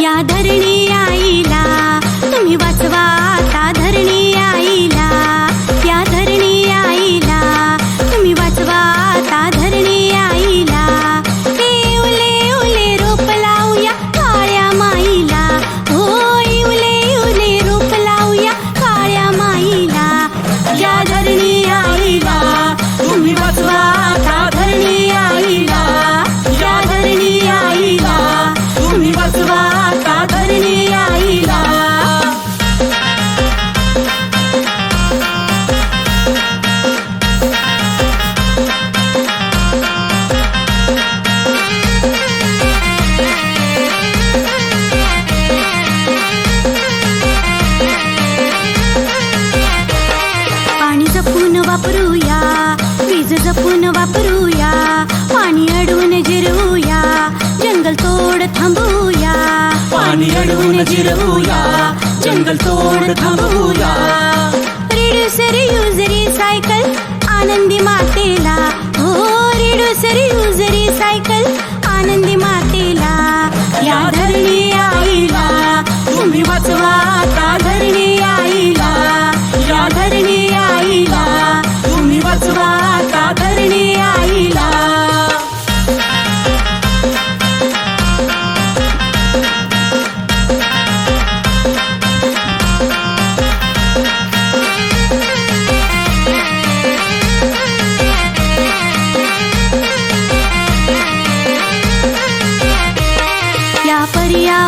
या धरणी पाणी जिरवूया जंगल तोड थांबवूया रिड्युसर युजरी सायकल आनंदी मातेला हो रिड्युसर युजरी सायकल आनंदी मातेला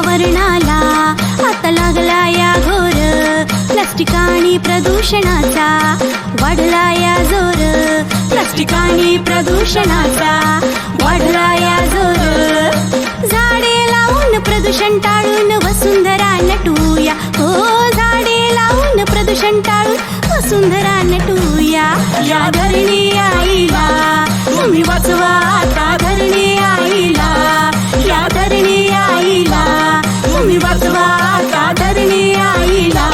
पर्यावरणाला आता लागला या घोर. प्लास्टिक आणि प्रदूषणाचा वाढला या जोर. प्लास्टिक आणि प्रदूषणाचा वाढला या जोर. झाडे लावून प्रदूषण टाळून वसुंधरा नटूया. हो झाडे लावून प्रदूषण टाळून वसुंधरा नटूया. या धरणी आईला तुम्ही वाचवा तुम्ही वाचवा आईला.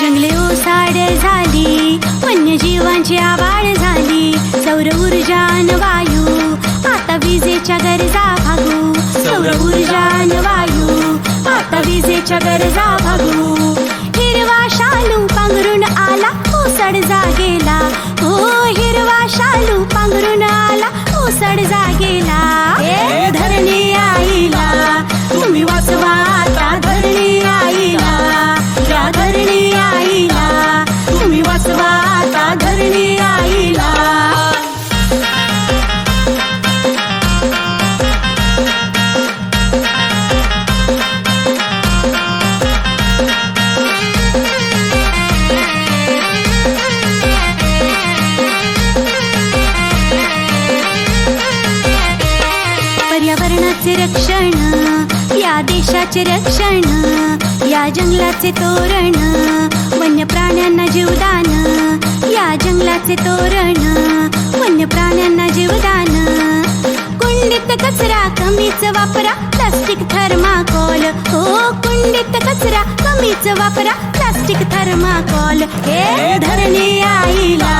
जंगले ओसाड झाली वन्यजीवांची आवाड झाली सौर ऊर्जा वायू. विजेच्या गरजा भागू. सौर ऊर्जा वायू आता विजेच्या गरजा भागू. हिरवा शालू पांघरून जंगलाचे रक्षण या देशाचे रक्षण या जंगलाचे तोरण वन्य प्राण्यांना जीवदान या जंगलाचे तोरण वन्य प्राण्यांना जीवदान. कुंडीत कचरा कमीच वापरा प्लास्टिक थर्माकोल. हो कुंडीत कचरा कमीच वापरा प्लास्टिक थर्माकोल. हे धरणी आईला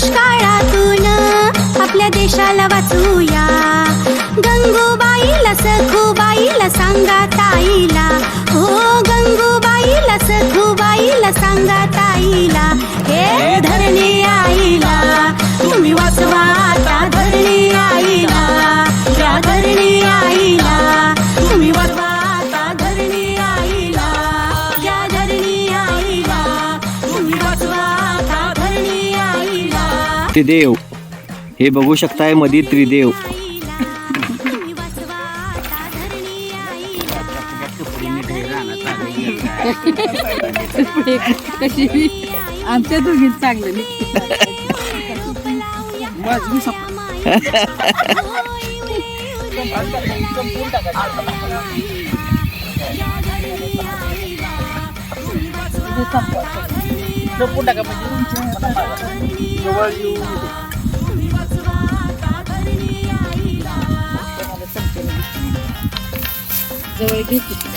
दुष्काळातून आपल्या देशाला वाचूया. गंगूबाईला सखूबाईला सांगा ताईला. हो गंगूबाईला सखूबाईला सांगा ताईला. हे धरणी आईला. तुम्ही वाचवा त्रिदेव हे बघू शकताय मधी त्रिदेव. तुम्ही वाचवा आता धरणी आईला आमच्या दोघीत चांगलं निघतं. जवळ घेते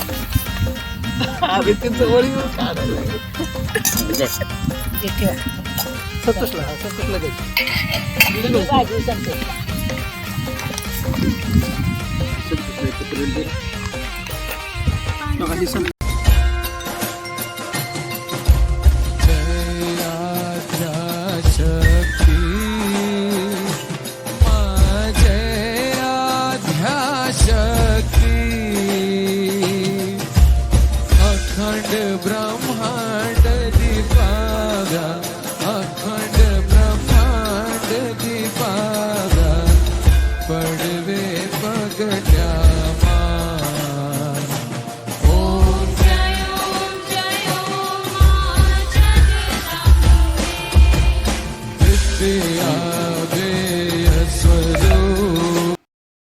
ब्रह्माण्ड दिवागा